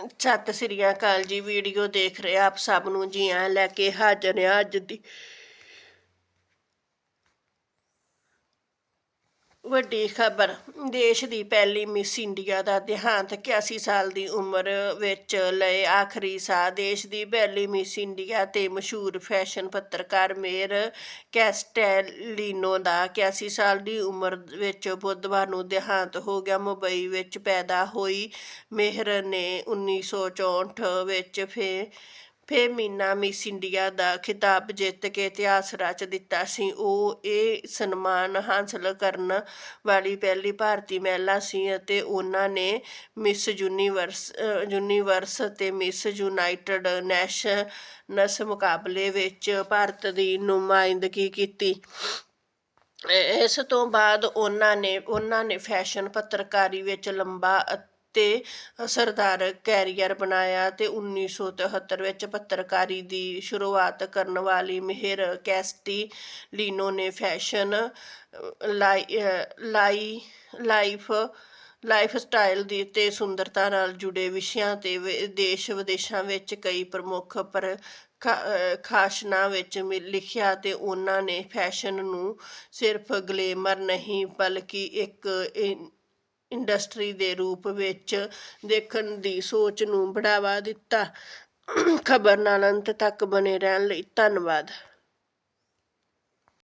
ਸਤਿ ਸ੍ਰੀ ਅਕਾਲ ਜੀ ਵੀਡੀਓ ਦੇਖ ਰਹੇ ਆਪ ਸਭ ਨੂੰ, ਜੀ ਆਇਆਂ ਲੈ ਕੇ ਹਾਜ਼ਰ ਹਾਂ ਅੱਜ ਦੀ। ਵੱਡੀ ਖਬਰ, ਦੇਸ਼ ਦੀ ਪਹਿਲੀ ਮਿਸ ਇੰਡੀਆ ਦਾ ਦੇਹਾਂਤ 81 ਸਾਲ ਦੀ ਉਮਰ ਵਿੱਚ ਲਏ ਆਖਰੀ ਸਾਹ, ਦੇਸ਼ ਦੀ ਪਹਿਲੀ ਮਿਸ ਇੰਡੀਆ ਤੇ ਮਸ਼ਹੂਰ ਫੈਸ਼ਨ ਪੱਤਰਕਾਰ ਮੇਰ ਕੈਸਟੈਲਿਨੋ ਦਾ 81 ਸਾਲ ਦੀ ਉਮਰ ਵਿੱਚ ਬੁੱਧਵਾਰ ਨੂੰ ਦੇਹਾਂਤ ਹੋ ਗਿਆ। ਮੁੰਬਈ ਵਿੱਚ ਪੈਦਾ ਹੋਈ ਮੇਹਰ ਨੇ 1964 ਵਿੱਚ ਫੇ ਫੇਮੀਨਾ ਮਿਸ ਇੰਡੀਆ ਦਾ ਖਿਤਾਬ ਜਿੱਤ ਕੇ ਇਤਿਹਾਸ ਰਚ ਦਿੱਤਾ ਸੀ। ਉਹ ਇਹ ਸਨਮਾਨ ਹਾਸਲ ਕਰਨ ਵਾਲੀ ਪਹਿਲੀ ਭਾਰਤੀ ਮਹਿਲਾ ਸੀ ਅਤੇ ਉਹਨਾਂ ਨੇ ਮਿਸ ਯੂਨੀਵਰਸ ਯੂਨੀਵਰਸ ਅਤੇ ਮਿਸ ਯੂਨਾਈਟਿਡ ਨੈਸ਼ਨਸ ਮੁਕਾਬਲੇ ਵਿੱਚ ਭਾਰਤ ਦੀ ਨੁਮਾਇੰਦਗੀ ਕੀਤੀ। ਇਸ ਤੋਂ ਬਾਅਦ ਉਹਨਾਂ ਨੇ ਉਹਨਾਂ ਨੇ ਫੈਸ਼ਨ ਪੱਤਰਕਾਰੀ ਵਿੱਚ ਲੰਬਾ ਅਤੇ ਸਰਦਾਰ ਕੈਰੀਅਰ ਬਣਾਇਆ ਤੇ 1973 ਵਿੱਚ ਪੱਤਰਕਾਰੀ ਦੀ ਸ਼ੁਰੂਆਤ ਕਰਨ ਵਾਲੀ ਮਿਹਰ ਕੈਸਟੀ ਲੀਨੋ ਨੇ ਫੈਸ਼ਨ ਲਾਈ ਲਾਈ, ਲਾਈਫ ਲਾਈਫ ਸਟਾਈਲ ਦੀ ਤੇ ਸੁੰਦਰਤਾ ਨਾਲ ਜੁੜੇ ਵਿਸ਼ਿਆਂ ਤੇ ਵਿ- ਦੇਸ਼ ਵਿਦੇਸ਼ਾਂ ਵਿੱਚ ਕਈ ਪ੍ਰਮੁੱਖ ਪਰ ਖਾ- ਖਾਸ਼ਨਾਂ ਵਿੱਚ ਮਿ- ਲਿਖਿਆ ਤੇ ਉਹਨਾਂ ਨੇ ਫੈਸ਼ਨ ਨੂੰ ਸਿਰਫ ਗਲੇਮਰ ਨਹੀਂ, ਬਲਕਿ ਇੱਕ ਇ- ਇੰਡਸਟਰੀ ਦੇ ਰੂਪ ਵਿੱਚ ਦੇਖਣ ਦੀ ਸੋਚ ਨੂੰ ਬੜਾਵਾ ਦਿੱਤਾ। ਖਬਰ ਨਾਲ ਅੰਤ ਤੱਕ ਬਣੇ ਰਹਿਣ ਲਈ ਧੰਨਵਾਦ।